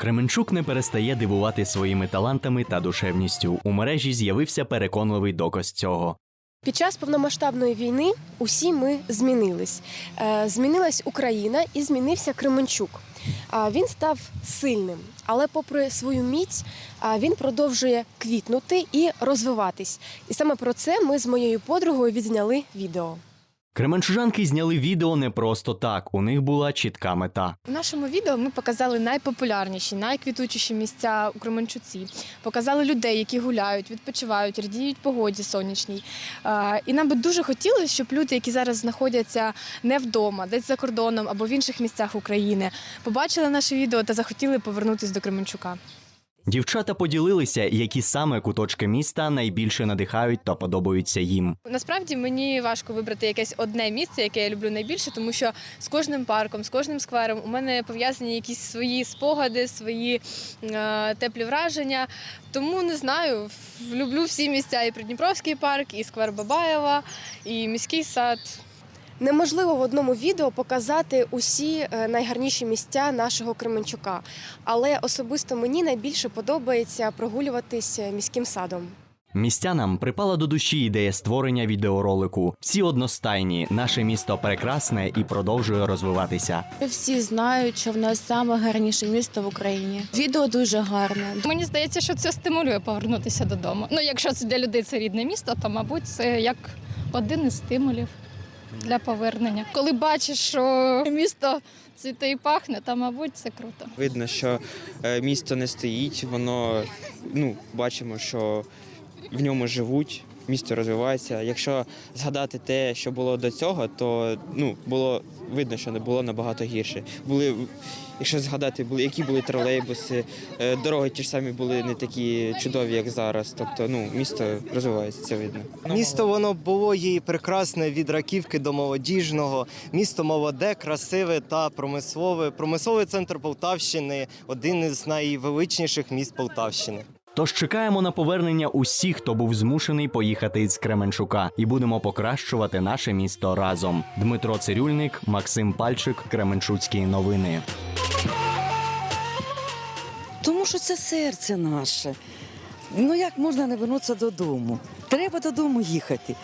Кременчук не перестає дивувати своїми талантами та душевністю. У мережі з'явився переконливий доказ цього. Під час повномасштабної війни усі ми змінились. Е, Змінилась Україна і змінився Кременчук. А Він став сильним, але попри свою міць, він продовжує квітнути і розвиватись. І саме про це ми з моєю подругою відзняли відео. Кременчужанки зняли відео не просто так. У них була чітка мета. У нашому відео ми показали найпопулярніші, найквітучіші місця у Кременчуці. Показали людей, які гуляють, відпочивають, радіють погоді сонячній. І нам би дуже хотілося, щоб люди, які зараз знаходяться не вдома, десь за кордоном або в інших місцях України, побачили наше відео та захотіли повернутися до Кременчука. Дівчата поділилися, які саме куточки міста найбільше надихають та подобаються їм. Насправді мені важко вибрати якесь одне місце, яке я люблю найбільше, тому що з кожним парком, з кожним сквером у мене пов'язані якісь свої спогади, свої е, теплі враження. Тому не знаю, люблю всі місця і Придніпровський парк, і сквер Бабаєва, і міський сад. Неможливо в одному відео показати усі е, найгарніші місця нашого Кременчука, але особисто мені найбільше подобається прогулюватись е, міським садом. Містянам припала до душі ідея створення відеоролику. Всі одностайні, наше місто прекрасне і продовжує розвиватися. Всі знають, що в нас саме гарніше місто в Україні. Відео дуже гарне. Мені здається, що це стимулює повернутися додому. Ну, якщо це для людей це рідне місто, то мабуть це як один із стимулів для повернення. Коли бачиш, що місто цвіте і пахне, то мабуть це круто. Видно, що е, місто не стоїть, воно ну, бачимо, що в ньому живуть, місто розвивається. Якщо згадати те, що було до цього, то ну, було видно, що не було набагато гірше. Були, якщо згадати, були, які були тролейбуси, е, дороги ті ж самі були не такі чудові, як зараз. Тобто ну, місто розвивається, це видно. Місто воно було їй прекрасне від раківки до молодіжного. Місто молоде, красиве та промислове. Промисловий центр Полтавщини один із найвеличніших міст Полтавщини. Тож чекаємо на повернення усіх, хто був змушений поїхати із Кременчука, і будемо покращувати наше місто разом. Дмитро Цирюльник, Максим Пальчик, Кременчуцькі новини. Тому що це серце наше. Ну як можна не вернутися додому? Треба додому їхати.